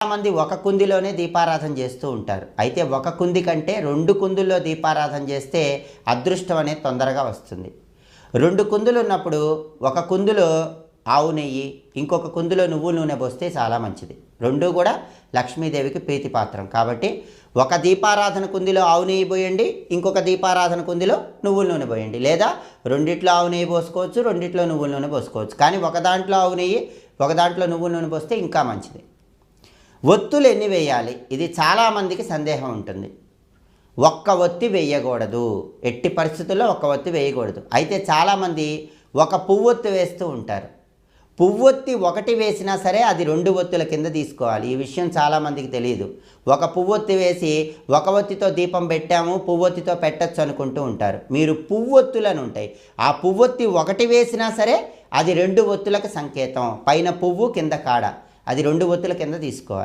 చాలామంది ఒక కుందిలోనే దీపారాధన చేస్తూ ఉంటారు. అయితే ఒక కుంది కంటే రెండు కుందుల్లో దీపారాధన చేస్తే అదృష్టం అనేది తొందరగా వస్తుంది. రెండు కుందులు ఉన్నప్పుడు ఒక కుందులో ఆవు నెయ్యి ఇంకొక కుందులో నువ్వు నూనె పోస్తే చాలా మంచిది. రెండు కూడా లక్ష్మీదేవికి ప్రీతిపాత్రం. కాబట్టి ఒక దీపారాధన కుందిలో ఆవు నెయ్యి పోయండి ఇంకొక దీపారాధన కుందిలో నువ్వుల నూనె పోయండి. లేదా రెండిట్లో ఆవు నెయ్యి పోసుకోవచ్చు రెండిట్లో నువ్వుల నూనె పోసుకోవచ్చు. కానీ ఒక దాంట్లో ఆవు నెయ్యి ఒక దాంట్లో నువ్వుల నూనె పోస్తే ఇంకా మంచిది. ఒత్తులు ఎన్ని వేయాలి? ఇది చాలామందికి సందేహం ఉంటుంది. ఒక్క ఒత్తి వేయకూడదు. ఎట్టి పరిస్థితుల్లో ఒక్క ఒత్తి వేయకూడదు. అయితే చాలామంది ఒక పువ్వొత్తి వేస్తూ ఉంటారు. పువ్వొత్తి ఒకటి వేసినా సరే అది రెండు ఒత్తుల కింద తీసుకోవాలి. ఈ విషయం చాలామందికి తెలియదు ఒక పువ్వొత్తి వేసి ఒక ఒత్తితో దీపం పెట్టాము పువ్వొత్తితో పెట్టచ్చు అనుకుంటూ ఉంటారు. మీరు పువ్వొత్తులను ఉంటాయి. ఆ పువ్వొత్తి ఒకటి వేసినా సరే అది రెండు ఒత్తులకు సంకేతం. పైన పువ్వు కింద కాడ. అది రెండు ఒత్తుల కింద తీసుకోవాలి.